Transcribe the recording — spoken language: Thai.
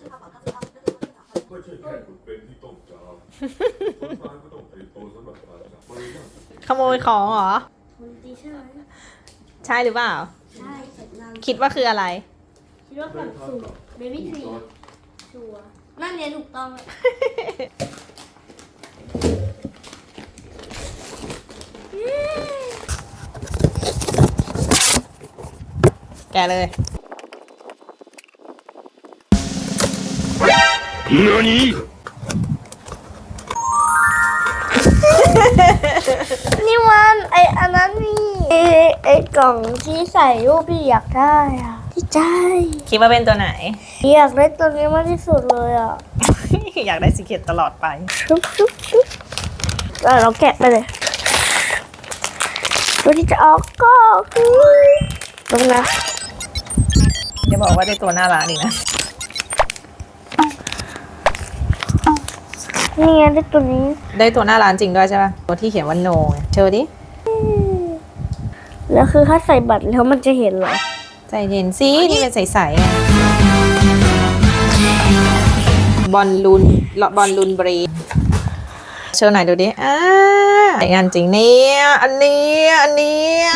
ไม่ใช่แค่คุณเป็นที่ต้องการคนตายก็ต้องเตรียมตัวสำหรับการจากไปนะขโมยของเหรอคนดีใช่ไหมใช่หรือเปล่า ใช่เสร็จงานคิดว่าคืออะไร คิดว่าแบบสูตรเบบี้ทรีชัวร์นั่นเนี่ยถูกต้องแล้วแกะเลย นี่มันไออันนั้นนี่ไอไอกล่องที่ใส่รูปที่อยากได้อะที่ใจ คิดว่าเป็นตัวไหน อยากได้ตัวนี้มากที่สุดเลยอะ อยากได้สีเขียวตลอดไปชุบชุบชุบแล้วเราแกะไปเลย ตัวที่จะออกก็คือตรงนะอย่าบอกว่าได้ตัวน่ารักดีนะ นี่ไงได้ตัวนี้ได้ตัวหน้าร้านจริงด้วยใช่ป่ะตัวที่เขียนว่า no ไงเชิญดิแล้วคือถ้าใส่บัตรแล้วมันจะเห็นเหรอใจเย็นสินี่เป็นใสๆอะบอลลูนบอลลูนบรีเชิญหน่อยดูดิอ่าใส่งานจริงเนี่ย อันเนี้ยอันเนี้ย